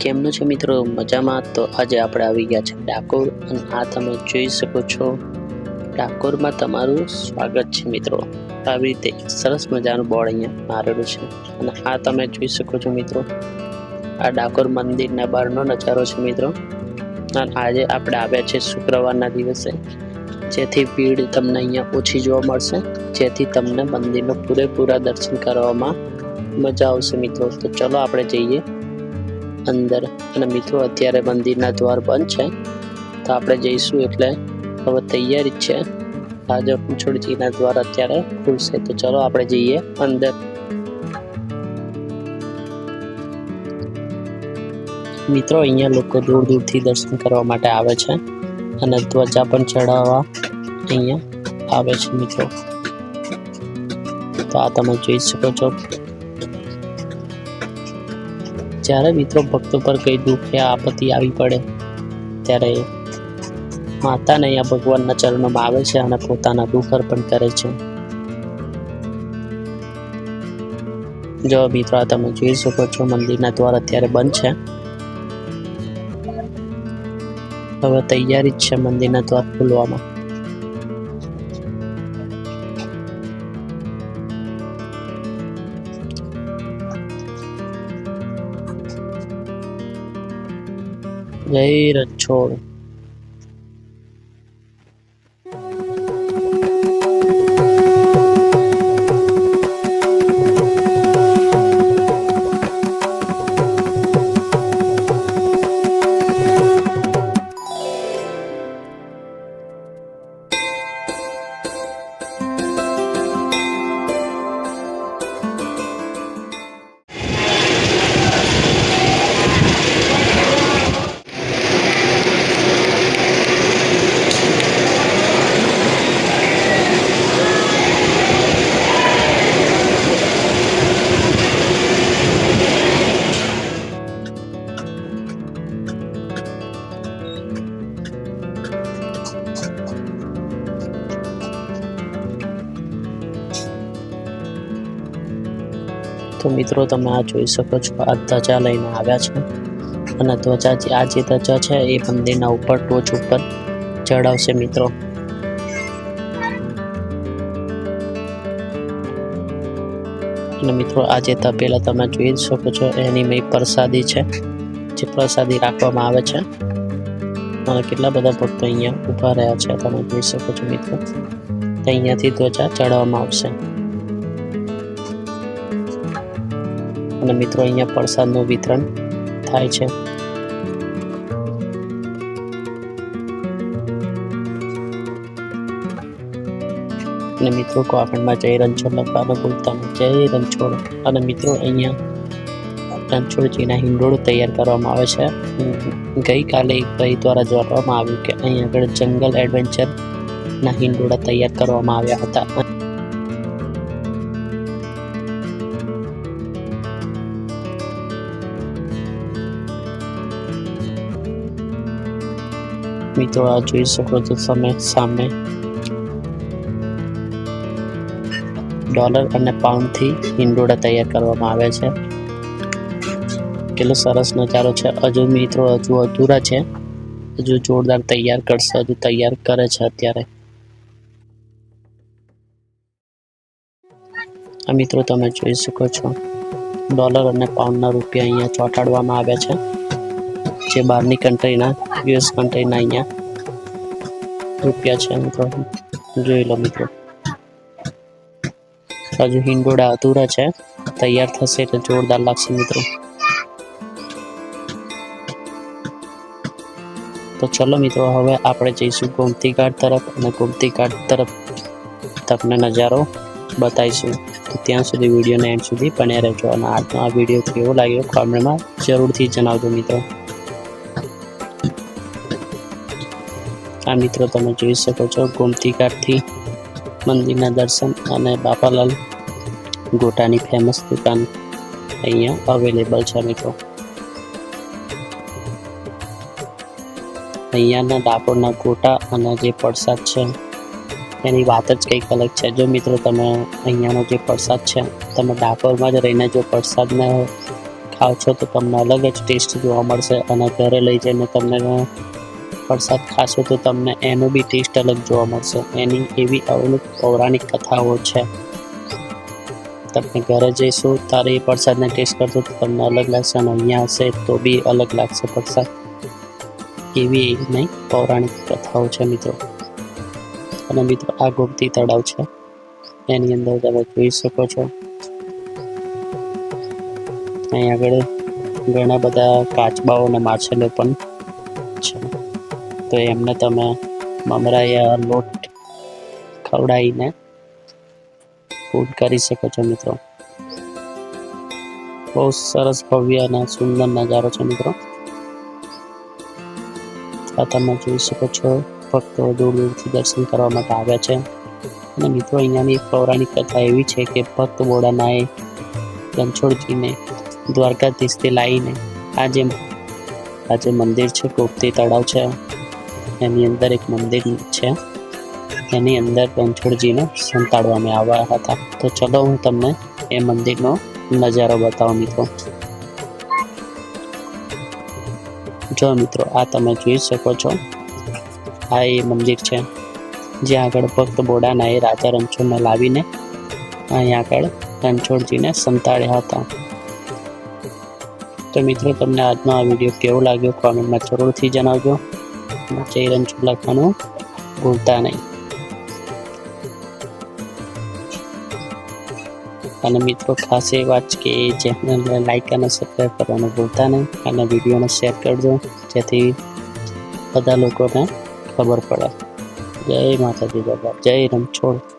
કેમનું છે મિત્રો? મજામાં? તો આજે આપણે આવી ગયા છે ડાકોર અને આ તમે જોઈ શકો છો. ડાકોરમાં તમારું સ્વાગત છે મિત્રો. આવી રીતે સરસ મજાનું બોર્ડ અહીંયા મારેલું છે. અને આ તમે જોઈ શકો છો મિત્રો. આ ડાકોર મંદિરના બહારનો નજારો છે મિત્રો. અને આજે આપણે આવ્યા છે શુક્રવારના દિવસે. જેથી ભીડ તમને અહીંયા ઓછી જોવા મળશે. જેથી તમને મંદિરનો પૂરેપૂરા દર્શન કરવામાં મજા આવશે મિત્રો. તો ચલો આપણે જઈએ. અંદર અને મિત્રો, અત્યારે મંદિરના દ્વાર બંધ છે. તો આપણે જઈશું એટલે હવે તૈયારી છે. રાજા પૂછોડજીના દ્વાર અત્યારે ખુલશે. તો ચલો આપણે જઈએ અંદર. મિત્રો, અહીંયા લોકો દૂર દૂરથી દર્શન કરવા માટે આવે છે. અને ધ્વજા પણ ચડાવવા અહીંયા આવે છે મિત્રો. તો આ તમે જોઈ શકો છો. જ્યારે મિત્રો ભક્તો પર કઈ દુઃખ કે આપત્તિ આવી પડે, ત્યારે માતાને અહીંયા ભગવાનના ચરણોમાં આવે છે અને પોતાના દુઃખ અર્પણ કરે છે. જો મિત્રો તમે જોઈ શકો છો, મંદિરના દ્વાર અત્યારે બંધ છે. હવે તૈયારી જ છે મંદિરના દ્વાર ખોલવામાં. જય રણછોડ તો મિત્રો તમે આ જોઈ શકો છો, આ ધજા લઈને આવ્યા છે. અને ધ્વજા જે- આ જે ધજા છે એ મંદિરના ઉપર, ટોચ ઉપર ચડાવશે મિત્રો. અને મિત્રો, આ જે તપેલા તમે જોઈ શકો છો, એની મેં પ્રસાદી છે, જે પ્રસાદી રાખવામાં આવે છે. અને કેટલા બધા ભક્તો અહીંયા ઊભા રહ્યા છે, તમે જોઈ શકો છો મિત્રો. અહીંયાથી ધ્વજા ચડાવવામાં આવશે. અને મિત્રો અહીંયા પ્રસાદનું વિતરણ થાય છે. અને મિત્રો કોમેન્ટમાં જય રણછોડ લખવાનું ભૂલતા જય રણછોડ. અને મિત્રો અહીંયા રણછોડજીના હિંડોળો તૈયાર કરવામાં આવે છે. ગઈકાલે એક ભાઈ દ્વારા જણાવવામાં આવ્યું કે અહીં આગળ જંગલ એડવેન્ચર ના હિંડોળા તૈયાર કરવામાં આવ્યા હતા. મિત્રો આ જોઈ શકો છો તમે સામે ડોલર અને પાઉન્ડથી હિંડોળા તૈયાર કરવામાં આવે છે. કેટલો સરસ નજારો છે. હજુ મિત્રો હજુ અધૂરા છે. હજુ જોરદાર તૈયાર કરશે, હજુ તૈયાર કરે છે અત્યારે. આ મિત્રો તમે જોઈ શકો છો. ડોલર અને પાઉન્ડના રૂપિયા અહીંયા ચોંટાડવામાં આવ્યા છે. જે બહારની કન્ટ્રીના યુએસ કન્ટ્રીના અહીંયા રૂપિયા છે મિત્રો જોઈ લો મિત્રો હજુ હિંડોળા અધૂરા છે તૈયાર થશે એટલે જોરદાર લાગશે મિત્રો તો ચલો મિત્રો હવે આપણે જઈશું ગોમતી ઘાટ તરફ અને ગોમતી ઘાટ તરફ તમને નજારો બતાવીશું તો ત્યાં સુધી વિડીયોને એન્ડ સુધી બન્યા રહેજો અને આજનો આ વીડિયો કેવો લાગ્યો કોમેન્ટમાં જરૂરથી જણાવજો મિત્રો આ મિત્રો તમે જોઈ શકો છો ગોમતી ઘાટથી મંદિરના દર્શન અને બાપાલાલ ગોટાની ફેમસ દુકાન અહીંયા અવેલેબલ છે મિત્રો. અહીંયાના ડાકોરના ગોટા અને જે પ્રસાદ છે, એની વાત જ કંઈક અલગ છે. જો મિત્રો તમે અહીંયાનો જે પ્રસાદ છે, તમે ડાકોરમાં જ રહીને જો પ્રસાદને ખાવશો તો તમને અલગ જ ટેસ્ટ જોવા મળશે અને ઘરે લઈ જઈને તમને પ્રસાદ ખાશો તો તમને એનો બી ટેસ્ટ અલગ જોવા મળશે. એની એવી અવલુક પૌરાણિક કથાઓ છે. તમે ઘરે જઈશું ત્યારે એ પ્રસાદને ટેસ્ટ કરશો તો તમને અલગ લાગશે અને અહીંયા હશે તો બી અલગ લાગશે પ્રસાદ. એવી નહીં, પૌરાણિક કથાઓ છે મિત્રો. અને મિત્રો, આ ગોમતી તળાવ છે. એની અંદર તમે જોઈ શકો છો. અહીં આગળ ઘણા બધા કાચબાઓ અને માછલીઓ પણ તો એમને તમે મમરા યા લોટ ખવડાવીને ફૂડ કરી શકો છો મિત્રો. બહુ સરસ ભવ્ય અને સુંદર નજારો છે મિત્રો. આ તમે જોઈ શકો છો, ભક્તો દૂર દૂરથી દર્શન કરવા માટે આવ્યા છે. અને મિત્રો, અહીંયાની એક પૌરાણિક કથા એવી છે કે ભક્ત બોડાનાએ રણછોડજીને દ્વારકાધીશથી લાવીને આ જે આ જે મંદિર છે ગોપતી તળાવ છે એની અંદર એક મંદિર છે. એની અંદર રણછોડજીને સંતાડવામાં આવ્યા હતા. તો ચલો હું તમને એ મંદિરનો નજારો બતાવું મિત્રો. જો મિત્રો, આ તમે જોઈ શકો છો. આ એ મંદિર છે. જ્યાં આગળ ભક્ત બોડાના એ રાજા રણછોડને લાવીને અહીં આગળ રણછોડજીને સંતાડ્યા હતા. તો મિત્રો, તમને આજનો આ વીડિયો કેવો લાગ્યો? કોમેન્ટમાં જરૂરથી જણાવજો. રણછોડ લખવાનું ભૂલતા નહીં. અને મિત્રો, ખાસ એ વાત કે ચેનલને લાઈક અને સબસ્ક્રાઈબ કરવાનું ભૂલતા નહીં અને વિડીયોને શેર કરજો, જેથી બધા લોકોને ખબર પડે. જય માતાજી, બાબા. જય રણછોડ